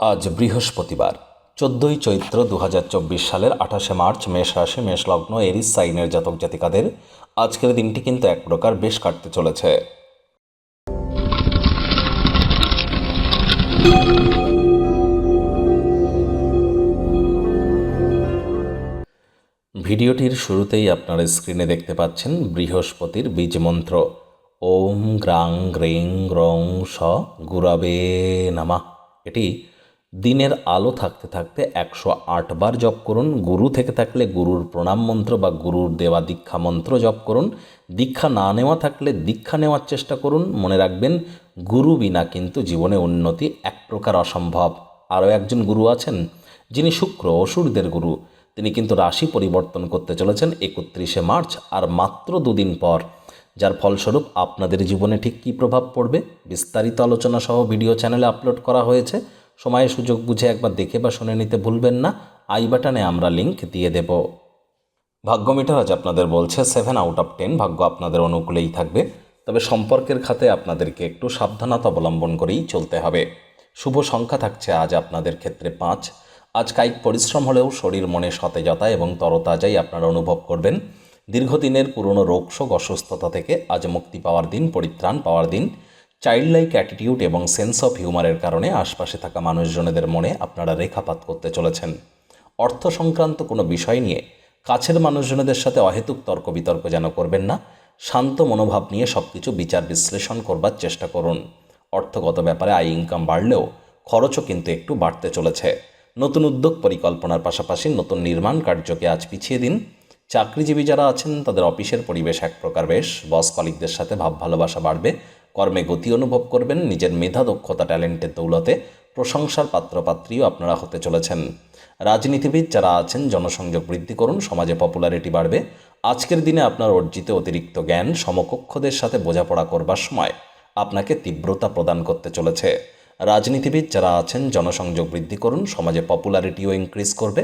আজ বৃহস্পতিবার, চোদ্দই চৈত্র দু হাজার চব্বিশ সালের আঠাশে মার্চ, মেষ রাশি, মেষ এরিস, সাইনের জাতক জাতিকাদের আজকের দিনটি কিন্তু এক প্রকার বেশ কাটতে চলেছে। ভিডিওটির শুরুতেই আপনারা স্ক্রিনে দেখতে পাচ্ছেন বৃহস্পতির বীজ মন্ত্র। ওম গ্রাং গ্রিং গ্রং স গুরাবে নামা। এটি দিনের আলো থাকতে থাকতে একশো বার জপ করুন, গুরু থেকে থাকলে গুরুর প্রণাম মন্ত্র বা গুরুর দেওয়া দীক্ষা মন্ত্র জপ করুন। দীক্ষা না নেওয়া থাকলে দীক্ষা নেওয়ার চেষ্টা করুন। মনে রাখবেন, গুরু বিনা কিন্তু জীবনে উন্নতি এক প্রকার অসম্ভব। আরও একজন গুরু আছেন, যিনি শুক্র অসুরদের গুরু। তিনি কিন্তু রাশি পরিবর্তন করতে চলেছেন একত্রিশে মার্চ আর মাত্র দুদিন পর। যার ফলস্বরূপ আপনাদের জীবনে ঠিক কী প্রভাব পড়বে বিস্তারিত আলোচনা সহ ভিডিও চ্যানেলে আপলোড করা হয়েছে। সময়ে সুযোগ বুঝে একবার দেখে বা শুনে নিতে ভুলবেন না। আই বাটনে আমরা লিংক দিয়ে দেব। ভাগ্য মিটার আজ আপনাদের বলছে সেভেন আউট অফ টেন ভাগ্য আপনাদের অনুকূলেই থাকবে। তবে সম্পর্কের খাতে আপনাদেরকে একটু সাবধানতা অবলম্বন করেই চলতে হবে। শুভ সংখ্যা থাকছে আজ আপনাদের ক্ষেত্রে পাঁচ। আজ কায়িক পরিশ্রম হলেও শরীর, মনে সতেজতা এবং তরতাজাই আপনারা অনুভব করবেন। দীর্ঘদিনের পুরনো রোগশোক অসুস্থতা থেকে আজ মুক্তি পাওয়ার দিন, পরিত্রাণ পাওয়ার দিন। চাইল্ড লাইক অ্যাটিটিউড এবং সেন্স অফ হিউমারের কারণে আশপাশে থাকা মানুষজনেদের মনে আপনারা রেখাপাত করতে চলেছেন। অর্থ সংক্রান্ত কোনো বিষয় নিয়ে কাছের মানুষজনেদের সাথে অহেতুক তর্ক বিতর্ক যেন করবেন না, শান্ত মনোভাব নিয়ে সব কিছু বিচার বিশ্লেষণ করবার চেষ্টা করুন। অর্থগত ব্যাপারে আয় ইনকাম বাড়লেও খরচও কিন্তু একটু বাড়তে চলেছে। নতুন উদ্যোগ পরিকল্পনার পাশাপাশি নতুন নির্মাণ কার্যকে আজ পিছিয়ে দিন। চাকরিজীবী যারা আছেন, তাদের অফিসের পরিবেশ এক প্রকার বেশ। বস কলিকদের সাথে ভাব ভালোবাসা বাড়বে। কর্মে গতি অনুভব করবেন, নিজের মেধা, দক্ষতা, ট্যালেন্টের দৌলতে প্রশংসার পাত্রপাত্রীও আপনারা হতে চলেছেন। রাজনীতিবিদ যারা আছেন, জনসংযোগ বৃদ্ধি করুন, সমাজে পপুলারিটি বাড়বে। আজকের দিনে আপনার অর্জিত অতিরিক্ত জ্ঞান সমকক্ষদের সাথে বোঝাপড়া করবার সময় আপনাকে তীব্রতা প্রদান করতে চলেছে। রাজনীতিবিদ যারা আছেন, জনসংযোগ বৃদ্ধি করুন, সমাজে পপুলারিটিও ইনক্রিজ করবে।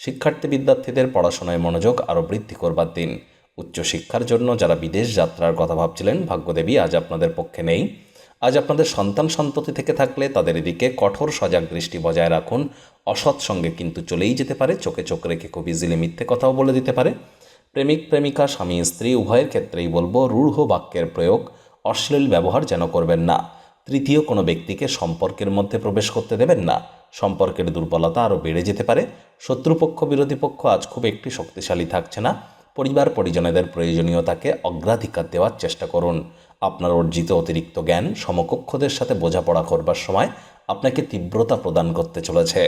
শিক্ষার্থী বিদ্যার্থীদের পড়াশোনায় মনোযোগ আরও বৃদ্ধি করবার দিন। উচ্চশিক্ষার জন্য যারা বিদেশ যাত্রার কথা ভাবছিলেন, ভাগ্যদেবী আজ আপনাদের পক্ষে নেই। আজ আপনাদের সন্তান সন্ততি থেকে থাকলে তাদের এদিকে কঠোর সজাগ দৃষ্টি বজায় রাখুন। অসৎ সঙ্গে কিন্তু চলেই যেতে পারে, চোখে চোখ রেখে খুব ইজিলি মিথ্যে কথাও বলে দিতে পারে। প্রেমিক, প্রেমিকা, স্বামী, স্ত্রী, উভয়ের ক্ষেত্রেই বলব, রূঢ় বাক্যের প্রয়োগ, অশ্লীল ব্যবহার যেন করবেন না। তৃতীয়, কোনো ব্যক্তিকে সম্পর্কের মধ্যে প্রবেশ করতে দেবেন না। সম্পর্কের দুর্বলতা আরও বেড়ে যেতে পারে। শত্রুপক্ষ, বিরোধী পক্ষ আজ খুব একটি শক্তিশালী থাকছে না। পরিবার পরিজনেদের প্রয়োজনীয়তাকে অগ্রাধিকার দেওয়ার চেষ্টা করুন। আপনার অর্জিত অতিরিক্ত জ্ঞান সমকক্ষদের সাথে বোঝাপড়া করবার সময় আপনাকে তীব্রতা প্রদান করতে চলেছে।